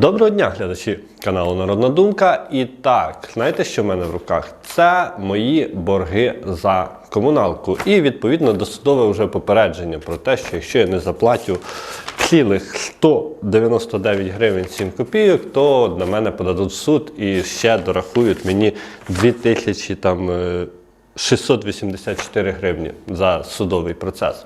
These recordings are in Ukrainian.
Доброго дня, глядачі каналу Народна Думка. І так, знаєте, що в мене в руках? Це мої борги за комуналку. І відповідно досудове вже попередження про те, що якщо я не заплатю цілих 199 гривень 7 копійок, то на мене подадуть суд і ще дорахують мені 2000 там. е, 684 гривні за судовий процес.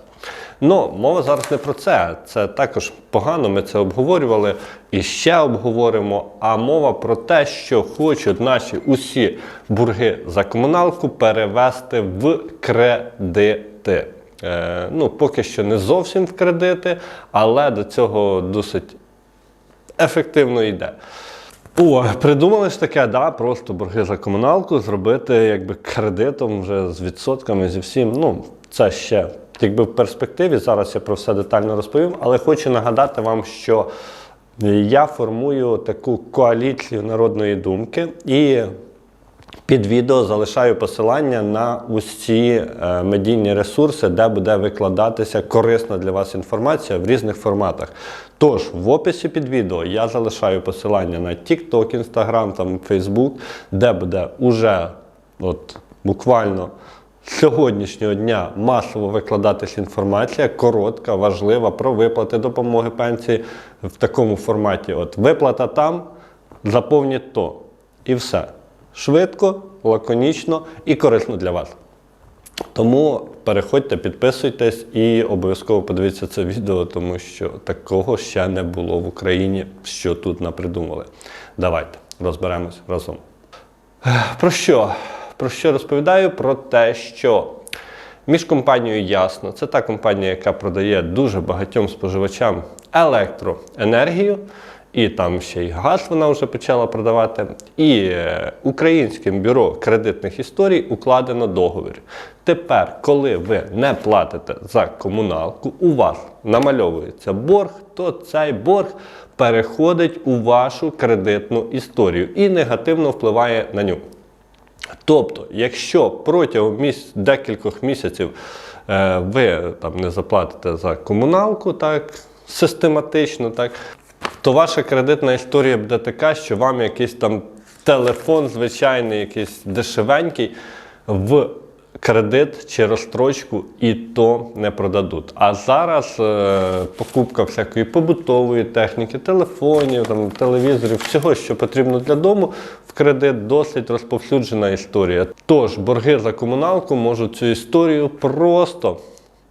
Ну, мова зараз не про це. Це також погано. Ми це обговорювали і ще обговоримо. А мова про те, що хочуть наші усі борги за комуналку перевести в кредити. Е, ну, поки що не зовсім в кредити, але до цього досить ефективно йде. О, придумали ж таке, да, просто борги за комуналку зробити якби кредитом вже з відсотками, зі всім. Ну, це ще якби в перспективі. Зараз я про все детально розповім, але хочу нагадати вам, що я формую таку коаліцію народної думки і. Під відео залишаю посилання на усі е, медійні ресурси, де буде викладатися корисна для вас інформація в різних форматах. Тож, в описі під відео я залишаю посилання на TikTok, Instagram, там, Facebook, де буде уже от, буквально з сьогоднішнього дня масово викладатися інформація, коротка, важлива про виплати допомоги пенсії в такому форматі. От виплата там, заповніть то. І все. Швидко, лаконічно і корисно для вас. Тому переходьте, підписуйтесь і обов'язково подивіться це відео, тому що такого ще не було в Україні, що тут напридумали. Давайте розберемось разом. Про що? Про що розповідаю? Про те, що між компанією Ясно, це та компанія, яка продає дуже багатьом споживачам електроенергію, і там ще й газ вона вже почала продавати. І е, Українським бюро кредитних історій укладено договір. Тепер, коли ви не платите за комуналку, у вас намальовується борг, то цей борг переходить у вашу кредитну історію і негативно впливає на нього. Тобто, якщо протягом міс... декількох місяців е, ви там не заплатите за комуналку так систематично, так, то ваша кредитна історія буде така, що вам якийсь там телефон звичайний, якийсь дешевенький в кредит чи розстрочку і то не продадуть. А зараз е, покупка всякої побутової техніки, телефонів, там, телевізорів, всього, що потрібно для дому, в кредит досить розповсюджена історія. Тож борги за комуналку можуть цю історію просто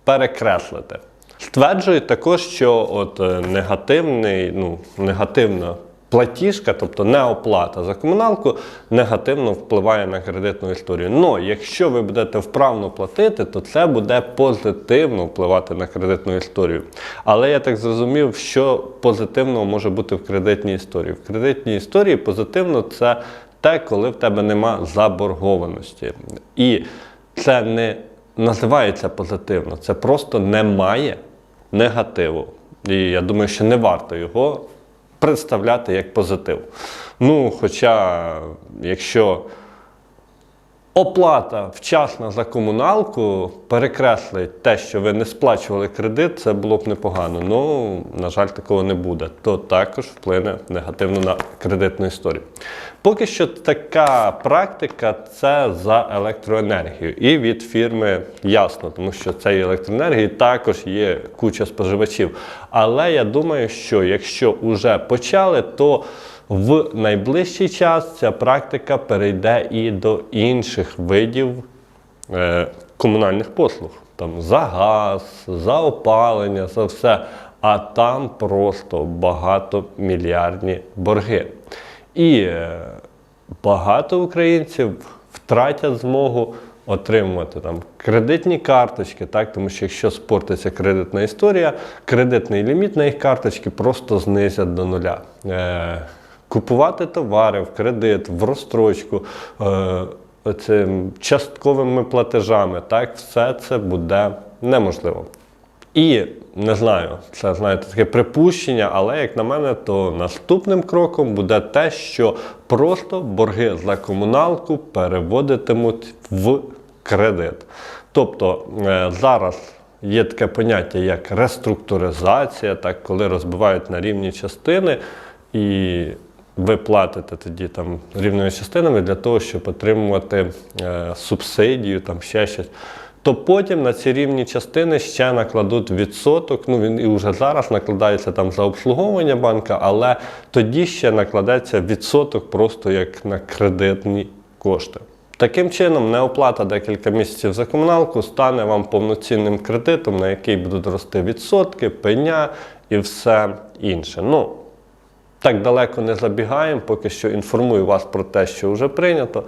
перекреслити. Стверджують також, що от е, негативний, ну, негативна платіжка, тобто неоплата за комуналку, негативно впливає на кредитну історію. Но якщо ви будете вправно платити, то це буде позитивно впливати на кредитну історію. Але я так зрозумів, що позитивного може бути в кредитній історії. В кредитній історії позитивно це те, коли в тебе нема заборгованості. І це не називається позитивно, це просто немає негативу. І я думаю, що не варто його представляти як позитив. Ну, хоча, якщо оплата вчасна за комуналку перекреслить те, що ви не сплачували кредит, це було б непогано. Ну, на жаль, такого не буде. То також вплине негативно на кредитну історію. Поки що така практика це за електроенергію. І від фірми ясно, тому що цієї електроенергії також є куча споживачів. Але я думаю, що якщо вже почали, то в найближчий час ця практика перейде і до інших видів е, комунальних послуг. Там за газ, за опалення, за все. А там просто багатомільярдні борги. І е, багато українців втратять змогу отримувати там кредитні карточки, так? тому що якщо спортиться кредитна історія, кредитний ліміт на їх карточки просто знизять до нуля. Е, купувати товари в кредит, в розстрочку. Е, Цим частковими платежами, так, все це буде неможливо. І не знаю, це знаєте таке припущення, але як на мене, то наступним кроком буде те, що просто борги за комуналку переводитимуть в кредит. Тобто е, зараз є таке поняття як реструктуризація, так, коли розбивають на рівні частини. і ви платите тоді там рівними частинами для того, щоб отримувати е, субсидію, там ще щось. То потім на ці рівні частини ще накладуть відсоток. Ну він і вже зараз накладається там за обслуговування банка, але тоді ще накладеться відсоток просто як на кредитні кошти. Таким чином, неоплата декілька місяців за комуналку стане вам повноцінним кредитом, на який будуть рости відсотки, пеня і все інше. Ну, так далеко не забігаємо, поки що інформую вас про те, що вже прийнято.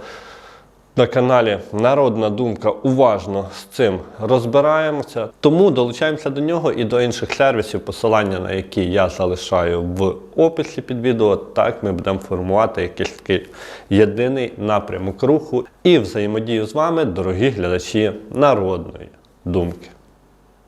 На каналі Народна Думка уважно з цим розбираємося. Тому долучаємося до нього і до інших сервісів, посилання на які я залишаю в описі під відео. Так ми будемо формувати якийсь такий єдиний напрямок руху і взаємодію з вами, дорогі глядачі народної думки.